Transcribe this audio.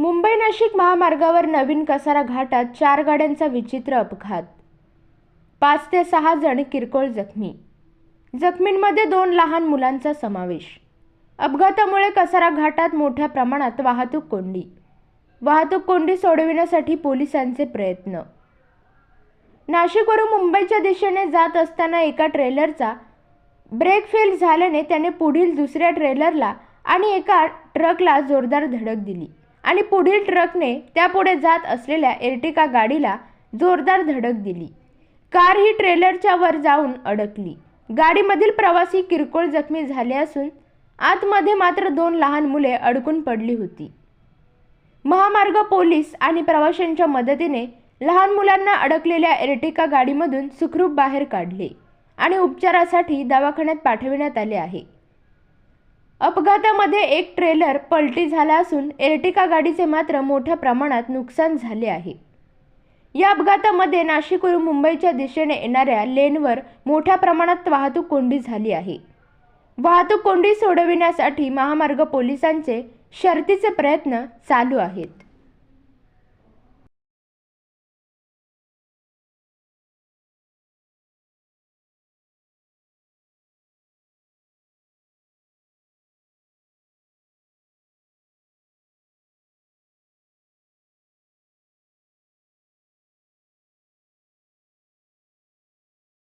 मुंबई नाशिक महामार्गावर नवीन कसारा घाटात चार गाड्यांचा विचित्र अपघात. पाच ते सहा जण किरकोळ जखमी. जखमींमध्ये दोन लहान मुलांचा समावेश. अपघातामुळे कसारा घाटात मोठ्या प्रमाणात वाहतूक कोंडी. वाहतूक कोंडी सोडविण्यासाठी पोलिसांचे प्रयत्न. नाशिकवरून मुंबईच्या दिशेने जात असताना एका ट्रेलरचा ब्रेक फेल झाल्याने त्याने पुढील दुसऱ्या ट्रेलरला आणि एका ट्रकला जोरदार धडक दिली. आणि पुढील ट्रकने त्यापुढे जात असलेल्या एर्टिका गाडीला जोरदार धडक दिली. कार ही ट्रेलरच्या वर जाऊन अडकली. गाडीमधील प्रवासी किरकोळ जखमी झाले असून आतमध्ये मात्र दोन लहान मुले अडकून पडली होती. महामार्ग पोलीस आणि प्रवाशांच्या मदतीने लहान मुलांना अडकलेल्या एर्टिका गाडीमधून सुखरूप बाहेर काढले आणि उपचारासाठी दवाखान्यात पाठविण्यात आले आहे. अपघातामध्ये एक ट्रेलर पलटी झाला असून एर्टिका गाडीचे मात्र मोठ्या प्रमाणात नुकसान झाले आहे. या अपघातामध्ये नाशिकवरून मुंबईच्या दिशेने येणाऱ्या लेनवर मोठ्या प्रमाणात वाहतूक कोंडी झाली आहे. वाहतूक कोंडी सोडविण्यासाठी महामार्ग पोलिसांचे शर्तीचे प्रयत्न चालू आहेत.